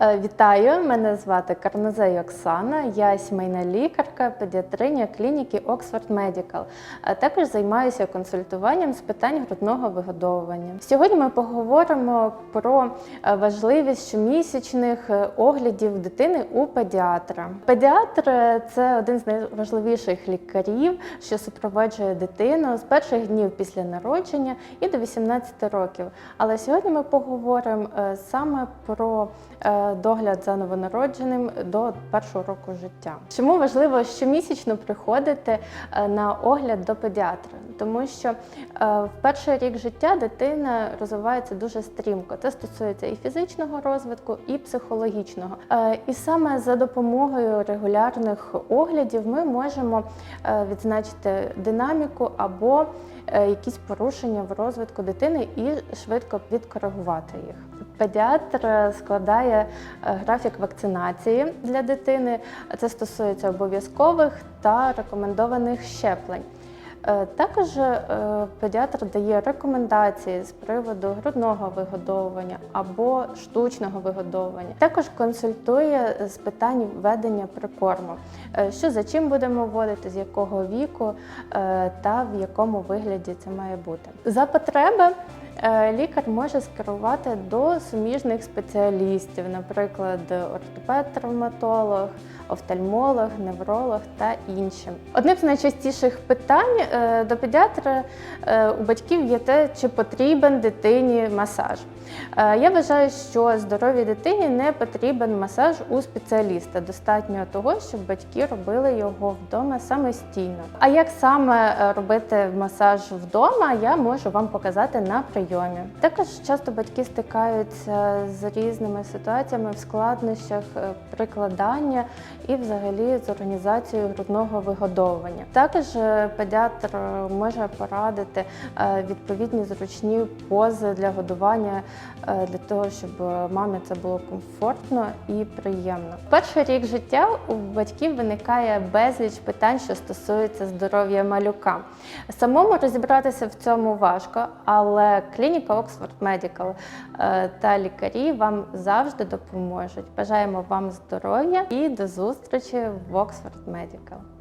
Е, Вітаю, мене звати Карназей Оксана. Я сімейна лікарка, педіатриня клініки Oxford Medical. А Також займаюся консультуванням з питань грудного вигодовування. Сьогодні ми поговоримо про е, важливість щомісячних е, оглядів дитини у педіатра. Педіатр е, це один з найважливіших лікарів, що супроводжує дитину з перших днів після народження і до 18 років. Але сьогодні ми поговоримо е, саме про е, догляд за новонародженим до першого року життя. Чому важливо щомісячно приходити е, на огляд до педіатра? Тому що е, в перший рік життя дитина розвивається дуже стрімко. Це стосується і фізичного розвитку, і психологічного. Е, І саме за допомогою регулярних оглядів ми можемо відзначити динаміку або якісь порушення в розвитку дитини і швидко відкоригувати їх. Педіатр складає е, графік вакцинації для дитини. Це стосується обов'язкових та рекомендованих щеплень. Е, Також е, педіатр дає рекомендації з приводу грудного вигодовування або штучного вигодовування. Також консультує з питань введення прикорму, що за чим будемо вводити, з якого віку та в якому вигляді це має бути. За потреби лікар може скерувати до суміжних спеціалістів, наприклад, ортопед-травматолог, офтальмолог, невролог та інші. Одним з найчастіших питань е, до педіатра е, у батьків є те, чи потрібен дитині масаж. Е, Я вважаю, що здоровій дитині не потрібен масаж у спеціаліста. Достатньо того, щоб батьки робили його вдома самостійно. А як саме е, робити масаж вдома, я можу вам показати на прийомі. Також часто батьки стикаються з різними ситуаціями в складнощах е, прикладання і взагалі з організацією грудного вигодовування. Також е, педіатр е, може порадити відповідні зручні пози для годування для того, щоб мамі це було комфортно і приємно. Перший рік життя у батьків виникає безліч питань, що стосуються здоров'я малюка. Самому розібратися в цьому важко, але клініка Oxford Medical е, та лікарі вам завжди допоможуть. Бажаємо вам здоров'я і до зустрічі в Oxford Medical.